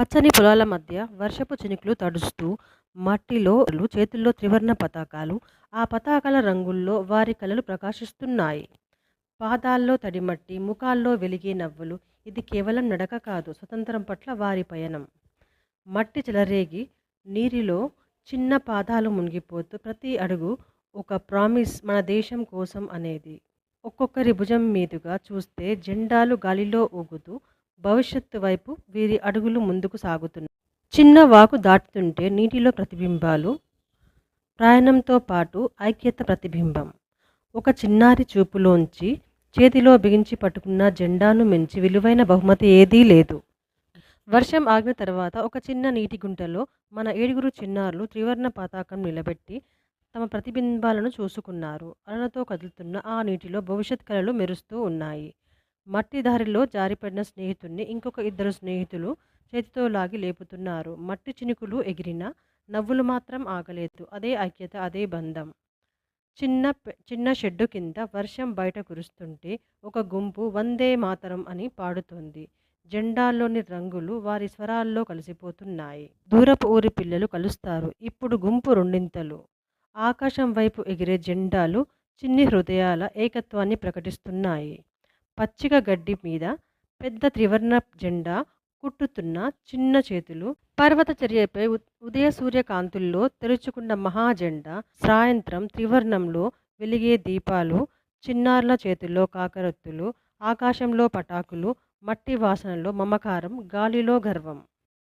పచ్చని పొలాల మధ్య వర్షపు చినుకులు తడుస్తూ మట్టిలో చేతుల్లో త్రివర్ణ పతాకాలు. ఆ పతాకాల రంగుల్లో వారి కళలు ప్రకాశిస్తున్నాయి. పాదాల్లో తడిమట్టి ముఖాల్లో వెలిగే నవ్వులు. ఇది కేవలం నడక కాదు స్వతంత్రం పట్ల వారి పయనం. మట్టి చెలరేగి నీరిలో చిన్న పాదాలు మునిగిపోతూ ప్రతి అడుగు ఒక ప్రామిస్ మన దేశం కోసం అనేది. ఒక్కొక్కరి భుజం మీదుగా చూస్తే జెండాలు గాలిలో ఊగుతూ భవిష్యత్తు వైపు వీరి అడుగులు ముందుకు సాగుతున్నాయి. చిన్న వాకు దాటుతుంటే నీటిలో ప్రతిబింబాలు ప్రయాణంతో పాటు ఐక్యత ప్రతిబింబం. ఒక చిన్నారి చూపులోంచి చేతిలో బిగించి పట్టుకున్న జెండాను మించి విలువైన బహుమతి ఏదీ లేదు. వర్షం ఆగిన తర్వాత ఒక చిన్న నీటి గుంటలో మన ఏడుగురు చిన్నారులు త్రివర్ణ పతాకం నిలబెట్టి తమ ప్రతిబింబాలను చూసుకున్నారు. అలలతో కదులుతున్న ఆ నీటిలో భవిష్యత్ కళలు మెరుస్తూ ఉన్నాయి. మట్టి దారిలో జారిపడిన స్నేహితుడిని ఇంకొక ఇద్దరు స్నేహితులు చేతితో లాగి లేపుతున్నారు. మట్టి చినుకులు ఎగిరిన నవ్వులు మాత్రం ఆగలేదు. అదే ఐక్యత అదే బంధం. చిన్న చిన్న షెడ్డు కింద వర్షం బయట కురుస్తుంటే ఒక గుంపు వందే మాతరం అని పాడుతోంది. జెండాల్లోని రంగులు వారి స్వరాల్లో కలిసిపోతున్నాయి. దూరపు ఊరి పిల్లలు కలుస్తారు. ఇప్పుడు గుంపు రెండింతలు. ఆకాశం వైపు ఎగిరే జెండాలు చిన్ని హృదయాల ఏకత్వాన్ని ప్రకటిస్తున్నాయి. పచ్చిక గడ్డి మీద పెద్ద త్రివర్ణ జెండా కుట్టుతున్న చిన్న చేతులు పర్వత చర్యపై ఉదయ సూర్యకాంతుల్లో తెరుచుకున్న మహాజెండా సాయంత్రం త్రివర్ణంలో వెలిగే దీపాలు చిన్నారుల చేతుల్లో కాకరొత్తులు ఆకాశంలో పటాకులు మట్టి వాసనలో మమకారం గాలిలో గర్వం.